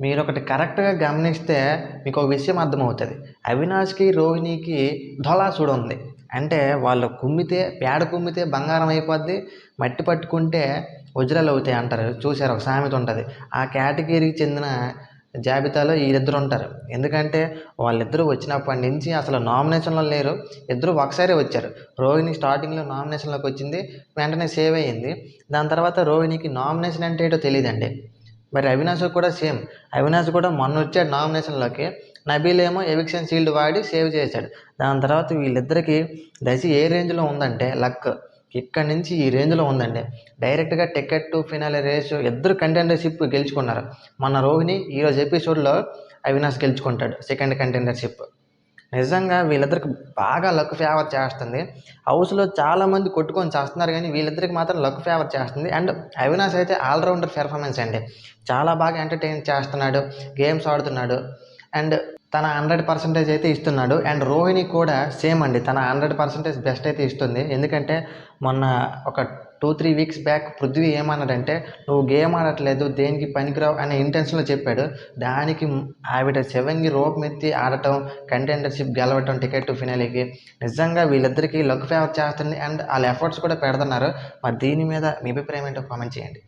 మీరు ఒకటి కరెక్ట్గా గమనిస్తే మీకు ఒక విషయం అర్థమవుతుంది. అవినాష్కి రోహిణికి ధొలాసుడు ఉంది అంటే వాళ్ళు కుమ్మితే పేడ కుమ్మితే బంగారం అయిపోద్ది మట్టి పట్టుకుంటే వజ్రాలు అవుతాయి అంటారు. చూసారు ఒక సామెత ఉంటుంది. ఆ కేటగిరీకి చెందిన జాబితాలో వీళ్ళిద్దరు ఉంటారు ఎందుకంటే వాళ్ళిద్దరూ వచ్చినప్పటి నుంచి అసలు నామినేషన్లో లేరు. ఇద్దరు ఒకసారి వచ్చారు. రోహిణి స్టార్టింగ్లో నామినేషన్లోకి వచ్చింది వెంటనే సేవ్ అయ్యింది. దాని తర్వాత రోహిణికి నామినేషన్ అంటే ఏంటో తెలియదండి మరి అవినాష్ కూడా సేమ్. అవినాష్ కూడా మొన్న వచ్చాడు నామినేషన్లోకి. నబీల్ ఏమో ఎవిక్షన్ షీల్డ్ వాడి సేవ్ చేశాడు. దాని తర్వాత వీళ్ళిద్దరికి దశ ఏ రేంజ్లో ఉందంటే లక్. ఇక్కడి నుంచి ఈ రేంజ్లో ఉందండి. డైరెక్ట్గా టికెట్ టు ఫినాలే రేసు ఇద్దరు కంటెండర్షిప్ గెలుచుకున్నారు. మన రోహిణి ఈరోజు ఎపిసోడ్లో అవినాష్ గెలుచుకుంటాడు సెకండ్ కంటెండర్షిప్. నిజంగా వీళ్ళిద్దరికి బాగా లక్ ఫేవర్ చేస్తుంది. హౌస్లో చాలామంది కొట్టుకొని చేస్తున్నారు కానీ వీళ్ళిద్దరికి మాత్రం లక్ ఫేవర్ చేస్తుంది. అండ్ అవినాష్ అయితే ఆల్రౌండర్ పెర్ఫార్మెన్స్ అండి. చాలా బాగా ఎంటర్టైన్ చేస్తున్నాడు గేమ్స్ ఆడుతున్నాడు. అండ్ తన హండ్రెడ్ పర్సెంటేజ్ అయితే ఇస్తున్నాడు. అండ్ రోహిణి కూడా సేమ్ అండి. తన హండ్రెడ్ పర్సెంటేజ్ బెస్ట్ అయితే ఇస్తుంది. ఎందుకంటే మొన్న ఒక two three weeks back Prithvi ఏమన్నాడంటే నువ్వు గేమ్ ఆడట్లేదు దేనికి పనికిరావు అనే ఇంటెన్షన్లో చెప్పాడు. దానికి ఆవిడ సెవెన్కి రోప్ మెత్తి ఆడటం కంటెండర్షిప్ గెలవటం టికెట్ ఫినాలికి నిజంగా వీళ్ళిద్దరికీ లక్ ఫేవర్ చేస్తుంది అండ్ వాళ్ళ ఎఫర్ట్స్ కూడా పెడుతున్నారు. మరి దీని మీద మీ అభిప్రాయం ఏంటో కామెంట్ చేయండి.